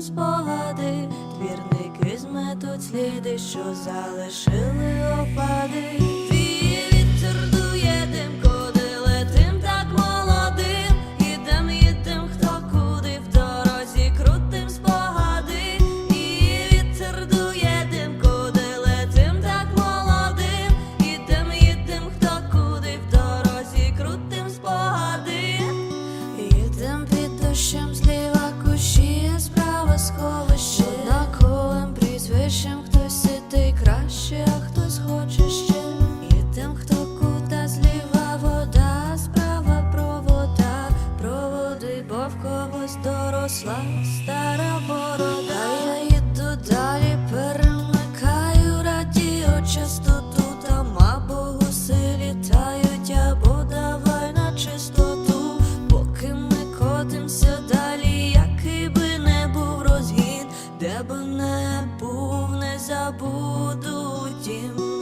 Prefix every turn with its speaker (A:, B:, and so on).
A: спогади, двірники зметуть сліди, що залишили опади. Твій вітер стара борода. Я йду далі, перемикаю радіо, частоту там або літають, або давай на чистоту, поки ми котимося далі, який би не був розгін, де б не був, не забуду тім.